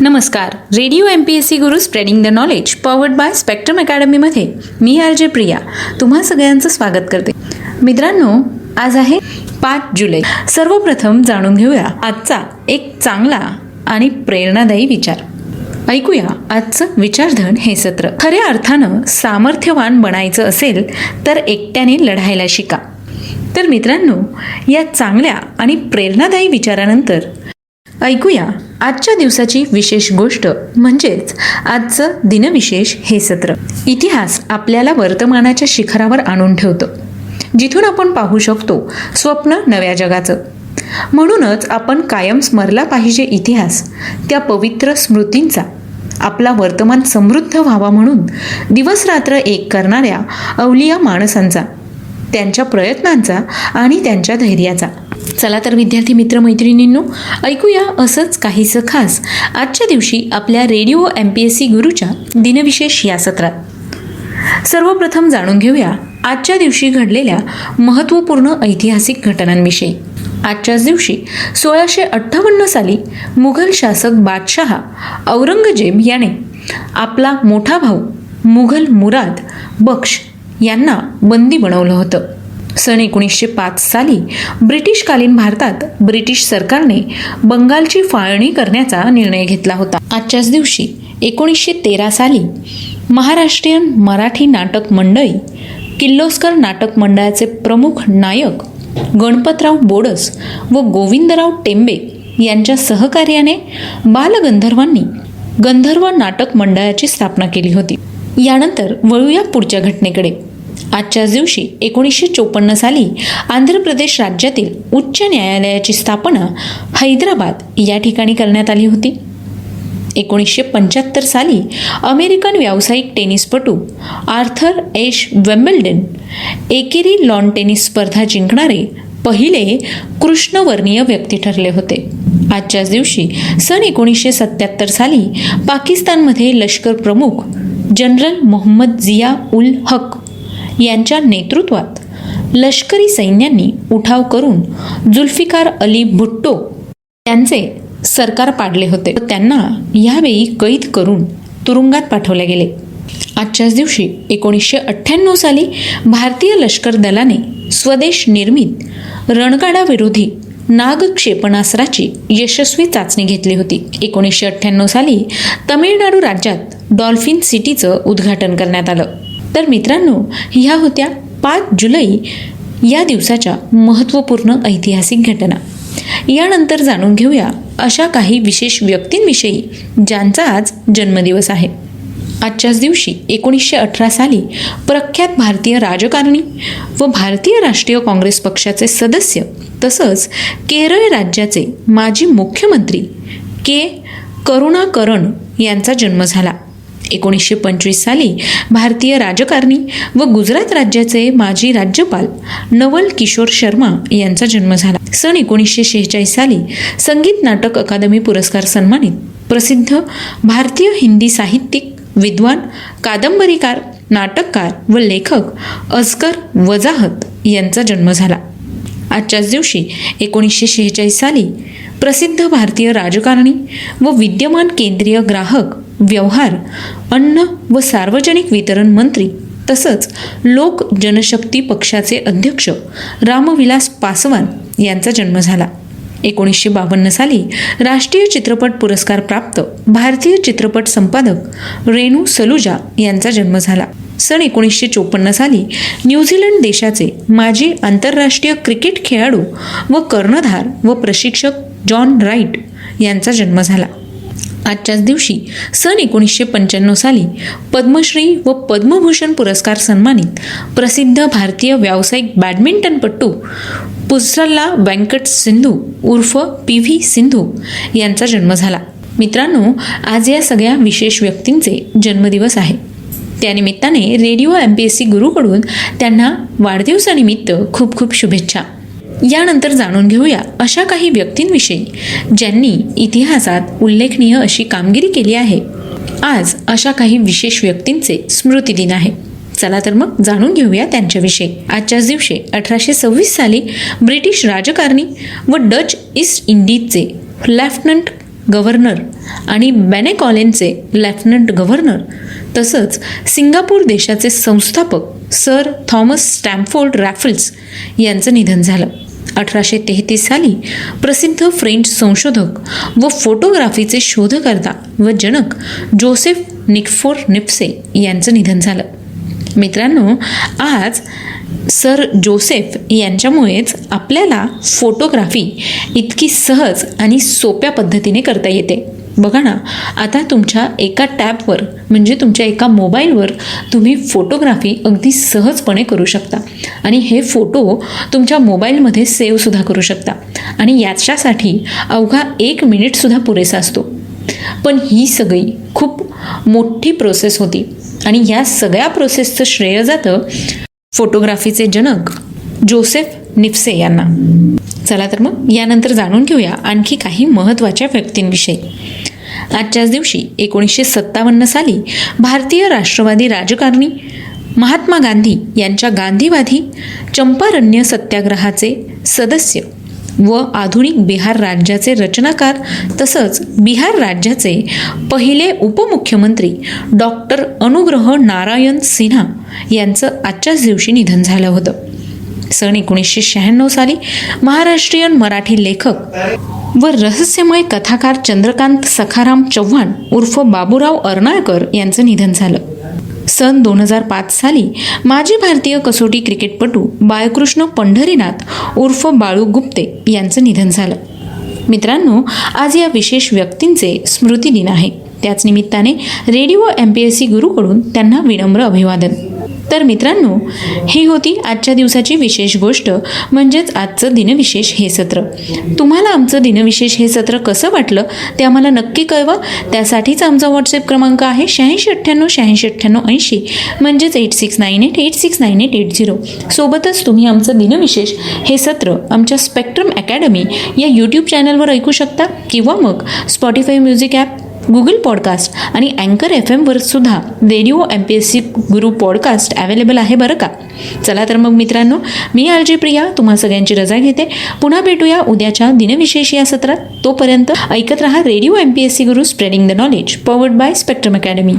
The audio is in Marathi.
नमस्कार. Radio M P S C Guru spreading the knowledge powered by Spectrum अकॅडमीमध्ये मी आर जे प्रिया तुम्हा सगळ्यांचं स्वागत करते. मित्रांनो आज आहे पाच जुलै. सर्वप्रथम जाणून घेऊया आजचा एक चांगला आणि प्रेरणादायी विचार. ऐकूया आजचं विचारधन हे सत्र. खऱ्या अर्थानं सामर्थ्यवान बनायचं असेल तर एकट्याने लढायला शिका. तर मित्रांनो या चांगल्या आणि प्रेरणादायी विचारानंतर ऐकूया आजच्या दिवसाची विशेष गोष्ट म्हणजेच आजचं दिनविशेष हे सत्र. इतिहास आपल्याला वर्तमानाच्या शिखरावर आणून ठेवतं. जिथून आपण पाहू शकतो स्वप्न नव्या जगाचं. म्हणूनच आपण कायम स्मरला पाहिजे इतिहास त्या पवित्र स्मृतींचा. आपला वर्तमान समृद्ध व्हावा म्हणून दिवसरात्र एक करणाऱ्या अवलिया माणसांचा त्यांच्या प्रयत्नांचा आणि त्यांच्या धैर्याचा. चला तर विद्यार्थी मित्र मैत्रिणींनो ऐकूया असंच काहीसं खास. आजच्या दिवशी आपल्या radio M P S C गुरुच्या दिनविशेष या सत्रात. सर्वप्रथम जाणून घेऊया आजच्या दिवशी घडलेल्या महत्त्वपूर्ण ऐतिहासिक घटनांविषयी. आजच्याच दिवशी सोळाशे अठ्ठावन्न साली मुघल शासक बादशहा औरंगजेब याने आपला मोठा भाऊ मुघल मुराद बक्ष यांना बंदी बनवलं होतं. सन एकोणीसशे पाच साली ब्रिटिशकालीन भारतात ब्रिटिश सरकारने बंगालची फाळणी करण्याचा निर्णय घेतला होता. आजच्याच दिवशी एकोणीसशे तेरा साली महाराष्ट्रीयन मराठी नाटक मंडळी किर्लोस्कर नाटक मंडळाचे प्रमुख नायक गणपतराव बोडस व गोविंदराव टेंबे यांच्या सहकार्याने बालगंधर्वांनी गंधर्व नाटक मंडळाची स्थापना केली होती. यानंतर वळूया पुढच्या घटनेकडे. आजच्याच दिवशी एकोणीसशे चोपन्न साली आंध्र प्रदेश राज्यातील उच्च न्यायालयाची स्थापना हैदराबाद या ठिकाणी करण्यात आली होती. एकोणीसशे पंच्याहत्तर साली अमेरिकन व्यावसायिक टेनिसपटू आर्थर एश वेम्बल्डन एकेरी लॉन टेनिस स्पर्धा जिंकणारे पहिले कृष्णवर्णीय व्यक्ती ठरले होते. आजच्याच दिवशी सन एकोणीसशे सत्याहत्तर साली पाकिस्तानमध्ये लष्कर प्रमुख जनरल मोहम्मद जिया उल हक यांच्या नेतृत्वात लष्करी सैन्यांनी उठाव करून जुल्फिकार अली भुट्टो यांचे सरकार पाडले होते. त्यांना यावेळी कैद करून तुरुंगात पाठवले गेले. आजच्याच दिवशी एकोणीसशे अठ्ठ्याण्णव साली भारतीय लष्कर दलाने स्वदेश निर्मित रणगाडाविरोधी नाग क्षेपणास्त्राची यशस्वी चाचणी घेतली होती. एकोणीसशे अठ्ठ्याण्णव साली तमिळनाडू राज्यात डॉल्फिन सिटीचं उद्घाटन करण्यात आलं. तर मित्रांनो ह्या होत्या पाच जुलै या दिवसाच्या महत्त्वपूर्ण ऐतिहासिक घटना. यानंतर जाणून घेऊया अशा काही विशेष व्यक्तींविषयी ज्यांचा आज जन्मदिवस आहे. आजच्याच दिवशी एकोणीसशे अठरा साली प्रख्यात भारतीय राजकारणी व भारतीय राष्ट्रीय काँग्रेस पक्षाचे सदस्य तसंच केरळ राज्याचे माजी मुख्यमंत्री के. करुणाकरण यांचा जन्म झाला. एकोणीसशे पंचवीस साली भारतीय राजकारणी व गुजरात राज्याचे माजी राज्यपाल नवल किशोर शर्मा यांचा जन्म झाला. सन एकोणीसशे शेहेचाळीस साली संगीत नाटक अकादमी पुरस्कार सन्मानित प्रसिद्ध भारतीय हिंदी साहित्यिक विद्वान कादंबरीकार नाटककार व लेखक अस्कर वजाहत यांचा जन्म झाला. आजच्याच दिवशी एकोणीसशे शेहेचाळीस साली प्रसिद्ध भारतीय राजकारणी व विद्यमान केंद्रीय ग्राहक व्यवहार अन्न व सार्वजनिक वितरण मंत्री तसंच लोक जनशक्ती पक्षाचे अध्यक्ष रामविलास पासवान यांचा जन्म झाला. एकोणीसशे बावन्न साली राष्ट्रीय चित्रपट पुरस्कार प्राप्त भारतीय चित्रपट संपादक रेणू सलुजा यांचा जन्म झाला. सन एकोणीसशे चोपन्न साली न्यूझीलंड देशाचे माजी आंतरराष्ट्रीय क्रिकेट खेळाडू व कर्णधार व प्रशिक्षक जॉन राईट यांचा जन्म झाला. आजच्याच दिवशी सन एकोणीसशे पंच्याण्णव साली पद्मश्री व पद्मभूषण पुरस्कार सन्मानित प्रसिद्ध भारतीय व्यावसायिक बॅडमिंटनपटू पुसल्ला व्यंकट सिंधू उर्फ पी व्ही सिंधू यांचा जन्म झाला. मित्रांनो आज या सगळ्या विशेष व्यक्तींचे जन्मदिवस आहे. त्यानिमित्ताने radio M P S C गुरुकडून त्यांना वाढदिवसानिमित्त खूप खूप शुभेच्छा. यानंतर जाणून घेऊया अशा काही व्यक्तींविषयी ज्यांनी इतिहासात उल्लेखनीय अशी कामगिरी केली आहे. आज अशा काही विशेष व्यक्तींचे स्मृतिदिन आहे. चला तर मग जाणून घेऊया त्यांच्याविषयी. आजच्याच दिवशी अठराशे सव्वीस साली ब्रिटिश राजकारणी व डच ईस्ट इंडिजचे लेफ्टनंट गव्हर्नर आणि बॅनेकॉलेनचे लेफ्टनंट गव्हर्नर तसंच सिंगापूर देशाचे संस्थापक सर थॉमस स्टॅम्फोर्ड रॅफल्स यांचं निधन झालं. अठराशे तेहतीस साली प्रसिद्ध फ्रेंच संशोधक व फोटोग्राफीचे शोधकर्ता व जनक जोसेफ निकफोर निप्से यांचं निधन झालं. मित्रांनो आज सर जोसेफ यांच्यामुळेच आपल्याला फोटोग्राफी इतकी सहज आणि सोप्या पद्धतीने करता येते. बघा ना आता तुमच्या एका टॅबवर म्हणजे तुमच्या एका मोबाईलवर तुम्ही फोटोग्राफी अगदी सहजपणे करू शकता. आणि हे फोटो तुमच्या मोबाईलमध्ये सेव्हसुद्धा करू शकता. आणि याच्यासाठी अवघा एक मिनिटसुद्धा पुरेसा असतो. पण ही सगळी खूप मोठी प्रोसेस होती. आणि या सगळ्या प्रोसेसचं श्रेय जातं फोटोग्राफीचे जनक जोसेफ निफ्से यांना. चला तर मग यानंतर जाणून घेऊया आणखी काही महत्त्वाच्या व्यक्तींविषयी. आजच्याच दिवशी एकोणीसशे सत्तावन्न साली भारतीय राष्ट्रवादी राजकारणी महात्मा गांधी यांच्या गांधीवादी चंपारण्य सत्याग्रहाचे सदस्य व आधुनिक बिहार राज्याचे रचनाकार तसंच बिहार राज्याचे पहिले उपमुख्यमंत्री डॉक्टर अनुग्रह नारायण सिन्हा यांचं आजच्याच दिवशी निधन झालं होतं. सन एकोणीसशे शहाण्णव साली महाराष्ट्रीयन मराठी लेखक व रहस्यमय कथाकार चंद्रकांत सखाराम चव्हाण उर्फ बाबूराव अर्नाळकर यांचं निधन झालं. सन दोन हजार पाच साली माजी भारतीय कसोटी क्रिकेटपटू बाळकृष्ण पंढरीनाथ उर्फ बाळू गुप्ते यांचं निधन झालं. मित्रांनो आज या विशेष व्यक्तींचे स्मृतिदिन आहे. त्याच निमित्ताने radio M P S C गुरुकडून त्यांना विनम्र अभिवादन. तर मित्रांनो ही होती आजच्या दिवसाची विशेष गोष्ट म्हणजेच आजचं दिनविशेष हे सत्र. तुम्हाला आमचं दिनविशेष हे सत्र कसं वाटलं ते आम्हाला नक्की कळवा. त्यासाठीच आमचा व्हॉट्सअप क्रमांक आहे शहाऐंशी अठ्ठ्याण्णव शहाऐंशी अठ्ठ्याण्णव ऐंशी म्हणजेच eight six nine eight eight six nine eight eight zero सोबतच तुम्ही आमचं दिनविशेष हे सत्र आमच्या स्पेक्ट्रम अकॅडमी या यूट्यूब चॅनलवर ऐकू शकता किंवा मग Spotify music app Google podcast आणि अँकर एफ एमवर सुद्धा radio M P S C Guru podcast available आहे बरं का? चला तर मग मित्रांनो मी आर जे प्रिया तुम्हा सगळ्यांची रजा घेते. पुन्हा भेटूया उद्याच्या दिनविशेष या सत्रात. तोपर्यंत ऐकत रहा radio M P S C Guru spreading the knowledge powered by spectrum academy